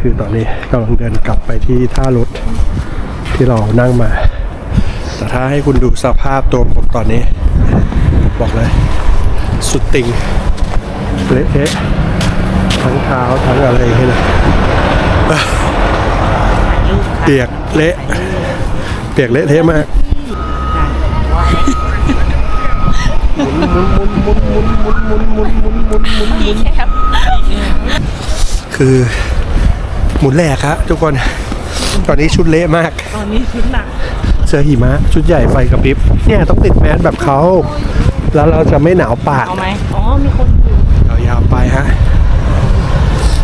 คือตอนนี้กำลังเดินกลับไปที่ท่ารถที่เรานั่งมา แต่ถ้าให้คุณดูสภาพตัวผมตอนนี้ บอกเลย สุดติงเละเทะทั้งเท้าทั้งอะไรให้เลยเปียกเละเปียกเละเทะมากคือ หมุนแหลกครับทุกคนตอนนี้ชุดเละมาก ตอนนี้ชุดหนัก เสื้อหิมะ ชุดใหญ่ไฟกระพริบเนี่ยต้องติดแมสแบบเขาแล้วเราจะไม่หนาวปากเอาไหมอ๋อมีคนอยู่เรายาวไปฮะ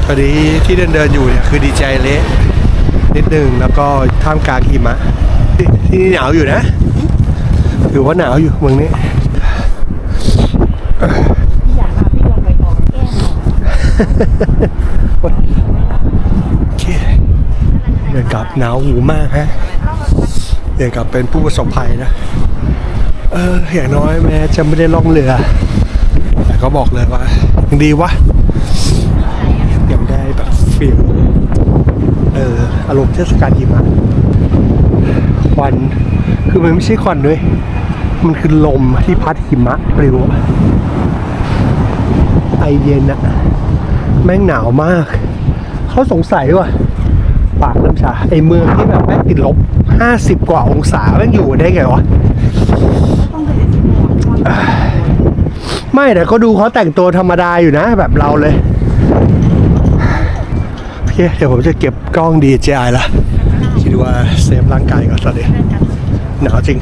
ตอนนี้ที่เดินเดินๆอยู่เนี่ยคือดีใจเละนิดนึงแล้วก็ท่ามกลางหิมะที่ที่นี่หนาวอยู่นะถือว่าหนาวอยู่เมืองนี้พี่อยากพาพี่ลงไปกองแก้มหน่อย โอเคเดิน กับหนาวหูมากฮะเดินกลับเป็นผู้ประสบภัยนะ เอออย่างน้อยแม้จะไม่ได้ล่องเรือ แต่ก็บอกเลยว่ายังดีวะยังได้แบบฟิลเอออารมณ์เทศกาลหิมะควันคือมันไม่ใช่ควันด้วย มันคือลมที่พัดหิมะปลิวไอเย็นอะแม่งหนาวมาก เขาสงสัยว่า ปากน้ำชาไอเมืองที่แบบแม่งติดลบห้าสิบกว่าองศาแม่งอยู่ได้ไงวะไม่แต่ก็ดูเขาแต่งตัวธรรมดาอยู่นะแบบเราเลยโอเคเดี๋ยวผมจะเก็บกล้องดีเจไอละคิดว่าเซฟร่างกายก่อนตอนนี้หนาวจริง